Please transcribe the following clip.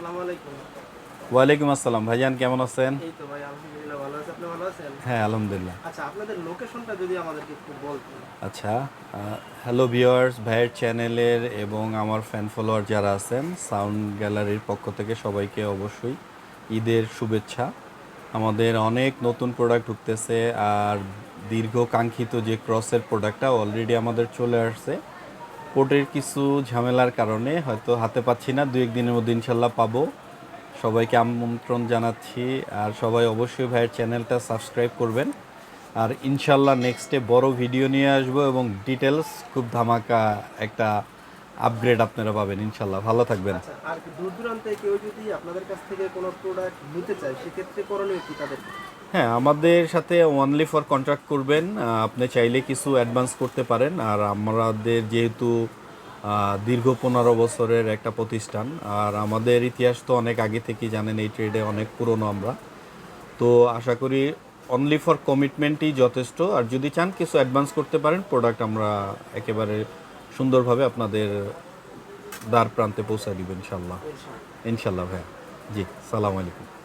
আসসালামু আলাইকুম। ওয়ালাইকুম আসসালাম। ভাইজান কেমন আছেন? এই তো ভাই আলহামদুলিল্লাহ ভালো আছে। আপনি ভালো আছেন? হ্যাঁ আলহামদুলিল্লাহ। আচ্ছা আপনাদের লোকেশনটা যদি আমাদেরকে একটু বলতেন। আচ্ছা হ্যালো ভিউয়ার্স ভাইয়ের চ্যানেলের এবং আমার ফ্যান ফলোয়ার যারা আছেন সাউন্ড গ্যালারির পক্ষ থেকে সবাইকে অবশ্যই ঈদের শুভেচ্ছা। আমাদের অনেক নতুন প্রোডাক্ট ঢুকতেছে আর দীর্ঘ কাঙ্ক্ষিত যে ক্রসের প্রোডাক্টটা অলরেডি আমাদের চলে আসছে। পোর্টের কিছু ঝামেলার কারণে হয়তো হাতে পাচ্ছি না দু এক দিনের মধ্যে ইনশাল্লাহ পাবো। সবাইকে আমন্ত্রণ জানাচ্ছি আর সবাই অবশ্যই ভাইয়ের চ্যানেলটা সাবস্ক্রাইব করবেন। আর ইনশাল্লাহ নেক্সটে বড় ভিডিও নিয়ে আসব এবং ডিটেলস খুব ধামাকা একটা আপগ্রেড আপনারা পাবেন ইনশাল্লাহ। ভালো থাকবেন। আচ্ছা আর দূর দূরান্তে কেউ যদি আপনাদের কাছ থেকে কোনো প্রোডাক্ট নিতে চায়, সেক্ষেত্রে করণীয় তাদের? হ্যাঁ আমাদের সাথে ওনলি ফর কন্ট্রাক্ট করবেন। আপনি চাইলে কিছু অ্যাডভান্স করতে পারেন। আর আমাদের যেহেতু দীর্ঘ পনেরো বছরের একটা প্রতিষ্ঠান আর আমাদের ইতিহাস তো অনেক আগে থেকেই জানেন এই ট্রেডে অনেক পুরনো আমরা। তো আশা করি অনলি ফর কমিটমেন্টই যথেষ্ট। আর যদি চান কিছু অ্যাডভান্স করতে পারেন প্রোডাক্ট আমরা একেবারে সুন্দরভাবে আপনাদের দ্বার প্রান্তে পৌঁছে দিব ইনশাল্লাহ। ইনশাল্লাহ ভাইয়া। জি সালাম আলাইকুম।